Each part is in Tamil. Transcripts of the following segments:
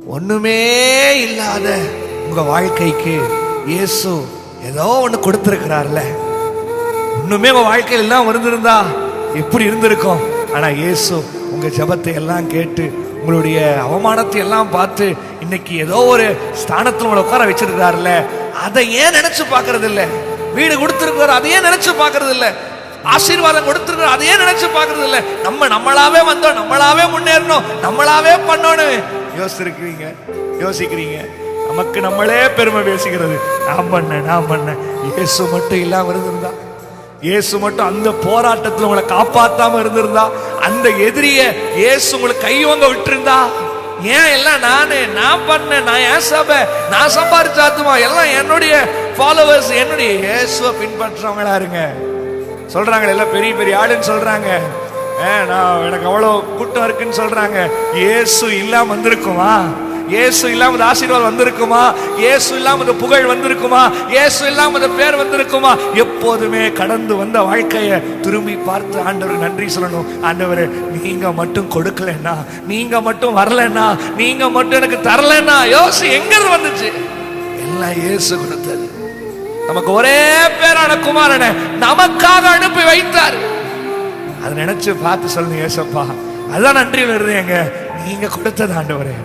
ஒண்ணுமே இல்லாத உங்க வாழ்க்கைக்கு இயேசு ஏதோ ஒண்ணு கொடுத்திருக்கிறார்ல. ஒண்ணுமே உங்க வாழ்க்கையில் எல்லாம் இருந்திருந்தா எப்படி இருந்திருக்கும்? ஆனா இயேசு உங்க ஜெபத்தை எல்லாம் கேட்டு உங்களுடைய அவமானத்தை எல்லாம் பார்த்து இன்னைக்கு ஏதோ ஒரு ஸ்தானத்துல உங்களை உட்கார வச்சிருக்காருல்ல அதை ஏன் நினைச்சு பார்க்கறது இல்ல வீடு கொடுத்திருக்காரு அதையே நினைச்சு பார்க்கறது இல்ல ஆசீர்வாதம் கொடுத்திருக்காரு அதையே நினைச்சு பார்க்கறது இல்ல நம்ம நம்மளாவே வந்தோம் நம்மளாவே முன்னேறணும் நம்மளாவே பண்ணணும். யோசிச்சிருக்கிறீங்க? யோசிக்கிறீங்க? நமக்கு நம்மளே பெருமை பேசிக்கிறது நான் பண்ணேன் நான் பண்ணேன் இயேசு மட்டும் இல்லாம இருந்திருந்தா. இயேசு மட்டும் அந்த போராட்டத்துல உங்களை காப்பாத்தாம இருந்திருந்தா. அந்த எதிரிய இயேசு உங்களுக்கு கையோங்க விட்டுருந்தா. ஏன் எல்லாம் நானே? நான் பண்ணேன். நான் ஏன் சபை. நான் சம்பாரிச்சாத்துமா எல்லாம் என்னுடைய ஃபாலோவர்ஸ் என்னுடைய இயேசுவை பின்பற்றவங்களா இருங்க. சொல்றாங்க எல்லாம் பெரிய பெரிய ஆளுன்னு சொல்றாங்க. நான் எனக்கு அவ்வளவு கூட்டம் இருக்குன்னு சொல்றாங்க. இயேசு இல்லாம வந்திருக்குமா? இயேசு இல்லாம இந்த ஆசீர்வாதம் வந்திருக்குமா? இயேசு இல்லாம இந்த புகழ் வந்திருக்குமா? இயேசு இல்லாம இந்த பேர் வந்திருக்குமா? எப்போதுமே கடந்து வந்த வாழ்க்கையை திரும்பி பார்த்து ஆண்டவர் நன்றி சொல்லணும். ஆண்டவர் நீங்க மட்டும் கொடுக்கலன்னா நீங்க மட்டும் வரலன்னா நீங்க மட்டும் எனக்கு தரலன்னா யோசி எங்க இருந்து வந்துச்சு? எல்லாம் இயேசு கொடுத்தது. நமக்கு ஒரே பேரான குமாரனை நமக்காக அனுப்பி வைத்தார். அதை நினைச்சு பார்த்து சொல்லுங்க ஏசப்பா. அதான் நன்றியில் இருந்தேங்க நீங்க கொடுத்தது ஆண்டவரே.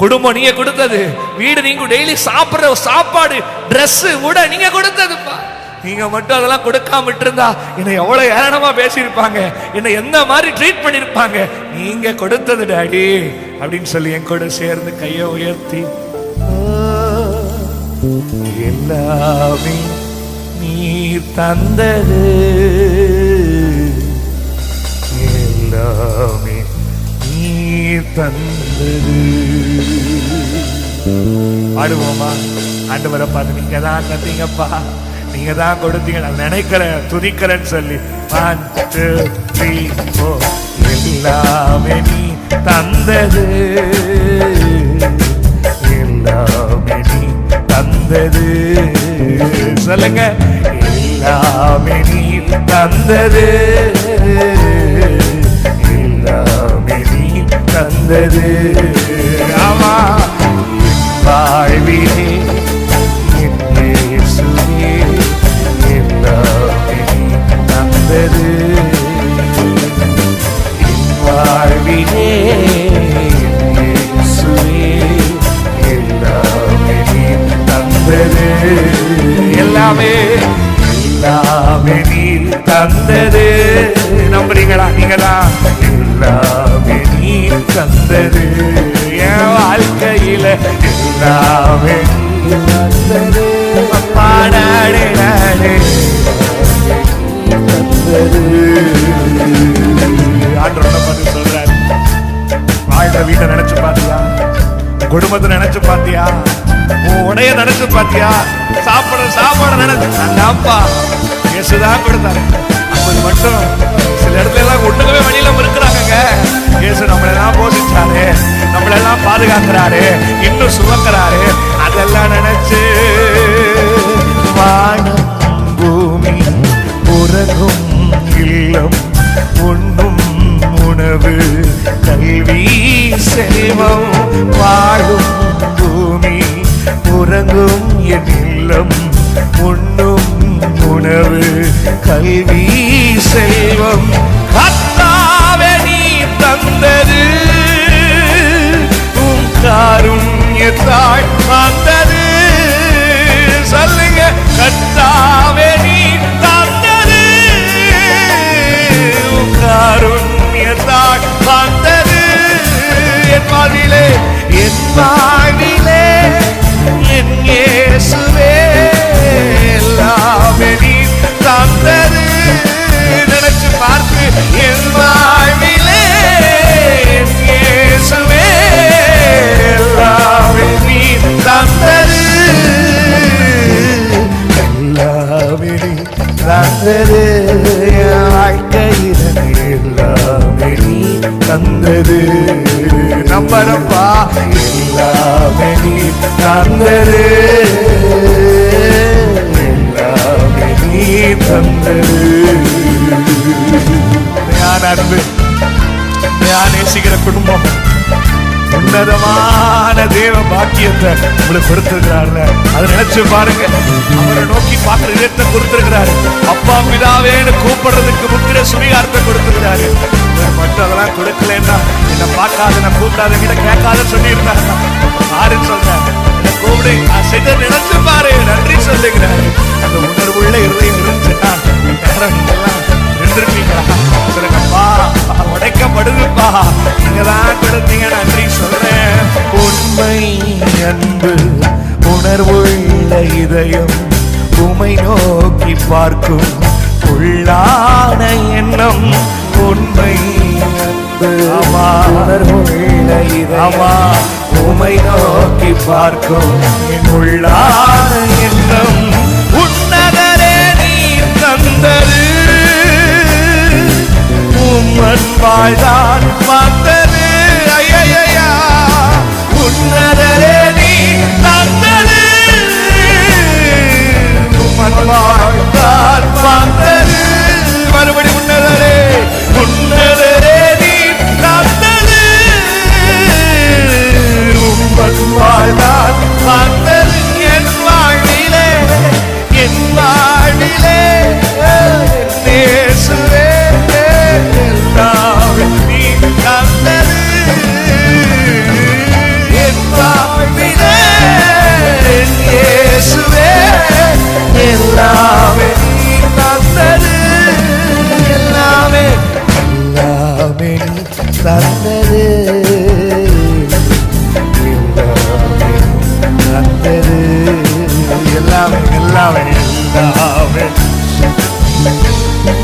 குடும்பம் நீங்க கொடுத்தது. வீடு நீங்க டெய்லி சாப்பிடுற சாப்பாடு ட்ரெஸ் உட நீங்க கொடுத்ததுப்பா. நீங்க மட்டும் அதெல்லாம் கொடுக்காம விட்டிருந்தா என்னை எவ்வளவு ஏளனமா பேசியிருப்பாங்க. என்னை எந்த மாதிரி ட்ரீட் பண்ணிருப்பாங்க நீங்க கொடுத்தது டாடி அப்படின்னு சொல்லி என் கூட சேர்ந்து கையை உயர்த்தி எல்லாமே நீ தந்தது. எல்லாமே நீ தந்தது. ஆடுவோமா? ஆண்டவரை பார்த்து நீங்க தான் தந்தீங்கப்பா. நீங்க தான் கொடுத்தீங்க. நான் நினைக்கிறேன் துதிக்கிறேன்னு சொல்லி. ஒன் டூ த்ரீ ஃபோர் எல்லாமே நீ தந்தது. எல்லாமே நீ தந்தது. சொல்லுங்க. எல்லாமே நீ தந்தது. தந்தது ஆமா வாழ்வினே நீ தந்தது என் வாழ்க்கையில எல்லாமே. நீ தந்தது பாடாடே நாடே பார்த்து சொல்றாரு. வாழ்ற வீட்டை நினைச்சு பாத்தியா குடும்பத்தை நினைச்சு பாத்தியா உன் உடைய நினைச்சு பாத்தியா சாப்பிடுற சாப்பாடு நினைச்சு அதான்ப்பா இயேசுதான் கொடுத்தாரு. அப்படி மட்டும் சில இடத்துல எல்லாம் ஒட்டுக்கவே வழியில இருக்கிறாங்க இயேசு நம்மளெல்லாம் போதிச்சாரு. நம்மளெல்லாம் பாதுகாக்கிறாரு. இன்னும் சுமக்கிறாரு. அதெல்லாம் நினைச்சு வானம் பூமி உறங்கும் இல்லம் உண்ணும் உணவு கல்வி செல்வம் வாழும் பூமி உறங்கும் என் இல்லம் உண்ணும் உணவு கல்வி தந்தது என் வாழ்க்கையில் எல்லாமே நீ தந்தது நம்பரப்பா எல்லாமே நீ தந்தது எல்லாமே நீ தந்தது ஞான அன்பு ஞான நேசிக்கிற குடும்பம் உன்னதமான தேவ பாக்கியத்தை உங்களுக்கு கொடுத்திருக்கிறார்ல. அதை நினைச்சு பாருங்க. அவரை நோக்கி பார்க்கிற இடத்தை கொடுத்திருக்கிறாரு. அப்பா பிதாவேன்னு கூப்பிடுறதுக்கு முக்கிய சுவிகாரத்தை கொடுத்திருக்கிறாரு. மட்டும் அதெல்லாம் கொடுக்கலன்னா என்ன பார்க்காத நான் கூப்பிடாத கிட்ட கேட்காத சொல்லியிருந்தாரு. யாருன்னு சொல்றாரு. என்ன கூப்பிடு நான் செய்த நினைச்சு பாரு. நன்றி சொல்லுகிறாரு. அந்த உணர்வுள்ள இருதயம் இருந்துச்சுன்னா நேரம் எல்லாம் இருந்திருப்பீங்களா சொல்லுங்கப்பா. உடைக்கப்படுதுப்பா நீங்க தான் கொடுத்தீங்க நன்றி சொல்றேன். உண்மை அன்பு உணர்வுள்ள இதயம். உமை நோக்கி பார்க்கும் உள்ளான எண்ணம். உண்மை உணர்வுள்ள இதயமா. உமை நோக்கி பார்க்கும் உள்ளான எண்ணம். வாழ்தான் வந்தது. ஐயையா உன்னதரே நீ தந்தது. உம்மன் வாழ்தான்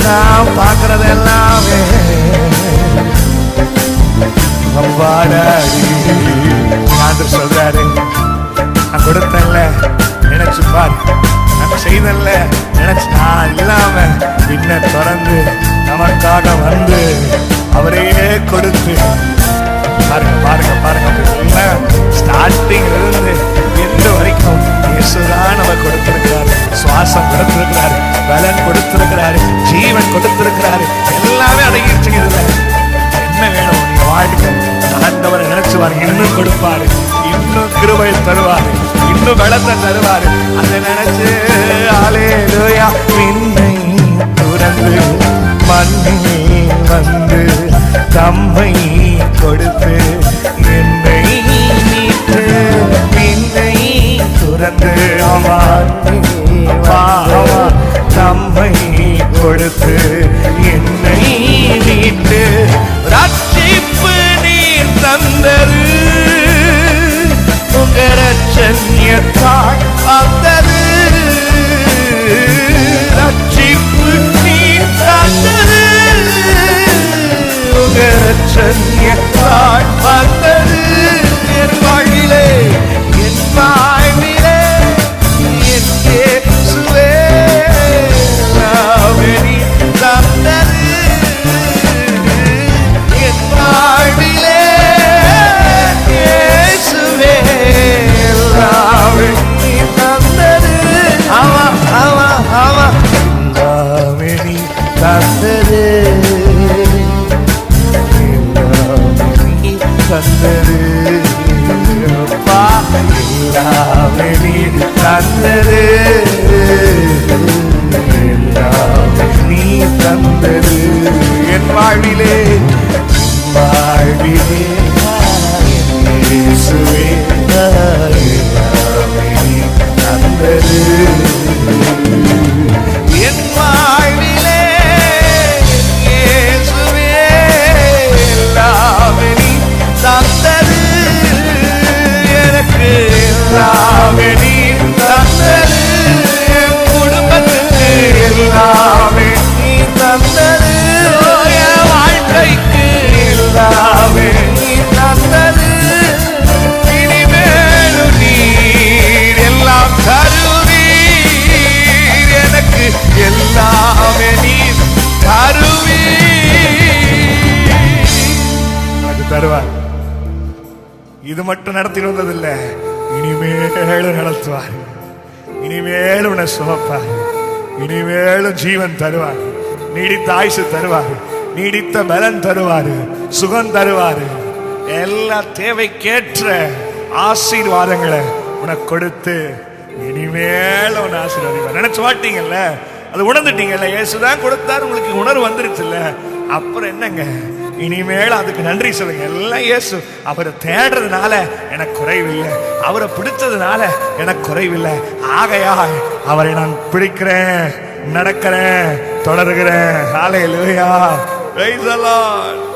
எல்லாம் பார்க்கறது எல்லாமே அப்பாடாடி ஆண்டு சொல்றாரு நான் கொடுத்தேன்ல நினைச்சு பாரு. நான் செய்தேன்ல நினைச்சு நான் இல்லாம இன்ன தொடர்ந்து நமக்காக வந்து கொடுத்திருக்கிறாரு. எல்லாமே அடங்கிடுச்சுங்க இதுல. என்ன வேணும்? நீங்க வாழ்க்கை. ஆண்டவரை நினைச்சுவார். இன்னும் கொடுப்பாரு. இன்னும் கிருபை தருவாரு. இன்னும் பலத்தை தருவாரு. அதை நினைச்சு ஆலேலூயா பின்னை துறந்து மண்ணில் வந்து தம்மை கொடுத்து என்னை மீட்டு பின்னை துறந்து அவன் தந்தது. நீ தந்தது. என் வாழ்விலே இது மட்டும் நடத்தி வந்ததில்லை. இனிமேலும் நடத்துவார். இனிமேலும் உன்னை சுமப்பார். இனிமேலும் ஜீவன் தருவார். நீடித்த ஆயுசு தருவார். நீடித்த பலன் தருவார். சுகம் தருவார். எல்லா தேவைக்கேற்ற ஆசீர்வாதங்களை உனக்கு கொடுத்து இனிமேல உன்னை ஆசீர்வாதிப்பார். நினைச்சு மாட்டீங்கல்ல? அது உணர்ந்துட்டீங்கல்ல? இயேசுதான் கொடுத்தாரு. உங்களுக்கு உணர்வு வந்துருச்சுல்ல? அப்புறம் என்னங்க? இனிமேல் அதுக்கு நன்றி சொல்லுங்க. எல்லாம் இயேசு. அவரை தேடுறதுனால எனக்கு குறைவில்லை. அவரை பிடிச்சதுனால எனக்கு குறைவில்லை. ஆகையா அவரை நான் பிடிக்கிறேன் நடக்கிறேன் தொடர்கிறேன். ஆலையிலா praise